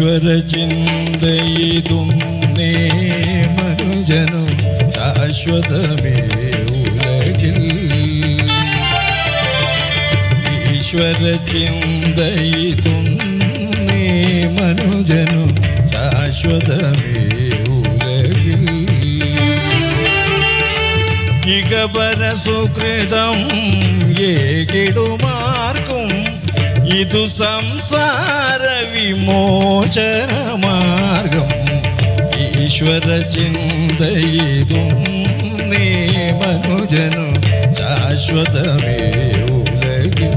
ഈശ്വര ചിന്തയിതും നേ മനുജനും ശാശ്വതമേ ഉലകിൽ. ഈശ്വര ചിന്തയിതും നേ മനുജനും ശാശ്വതമേ ഉലകിൽ. ഇകപര സുകൃതം ഏകിടുമാർക്കും ഇതു സംസാര വിമോചന മാർഗം ഈശ്വര ചിന്തയിതും നീ മനുജനു ശാശ്വതമേ ഉലകിൽ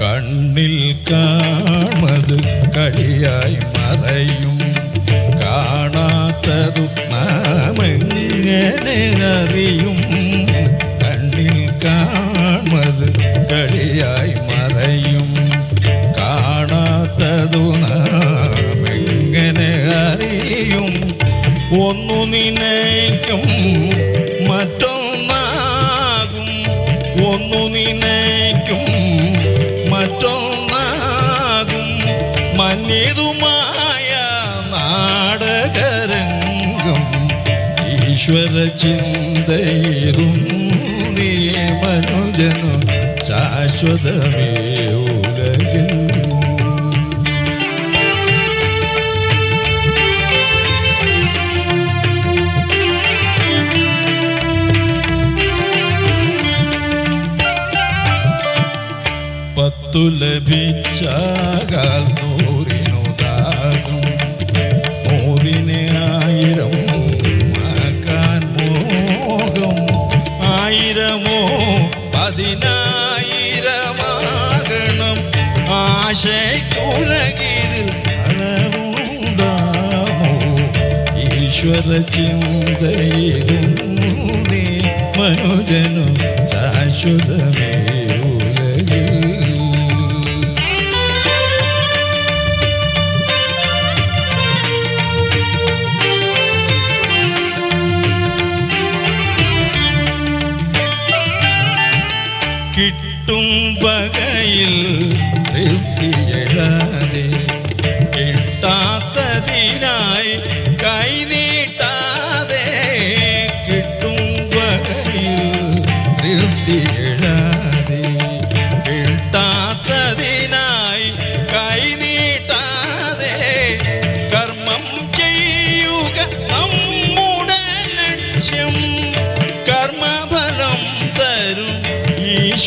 കണ്ണിൽ കാൺമത് കളിയായി മറയും കാണാത്തതു നാമെങ്ങനെ അറിയും കണ്ണിൽ കാണത് കളിയായി മറയും. കാണാത്തതു നാമെങ്ങനെ അറിയും? ഒന്നു നിനയ്ക്കും മറ്റൊന്നാകും. ഒന്നു നിനയ്ക്കും മറ്റൊന്നാകും. മഞ്ഞതുമായ നാടകരംഗം ഈശ്വര ചിന്തയിലും മനുജനു ശാശ്വതമേ ഉലകിൽ പത്തു ലഭിച്ചാകാൽ പതിനായിരമാകണം. ആശയ്ക്കുലകിതിൽ അളവുണ്ടാവോ ഈശ്വര ചിന്തയിലും നീ മനുജനു ശാശ്വതമേ. കിട്ടും വകയിൽ തൃപ്തിയെഴാതെ കിട്ടാത്തതിനായി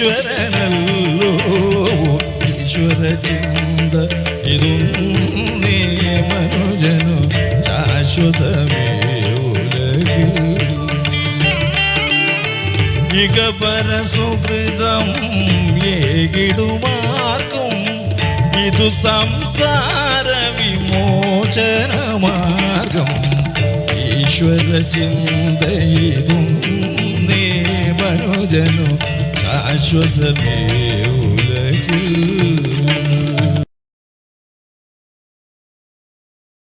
ഈശ്വരനല്ലോ ഈശ്വര ചിന്ത ഇതും നീ മനുജനു ശാശ്വതമേ ഉലകിൽ. ഇകപര സുഹൃതം ഏകിടുമാർക്കും ഇതു സംസാര വിമോചനമാർഗം ഈശ്വര ചിന്തയിതും നീ മനുജനു ശാശ്വതമേ ഉലകിൽ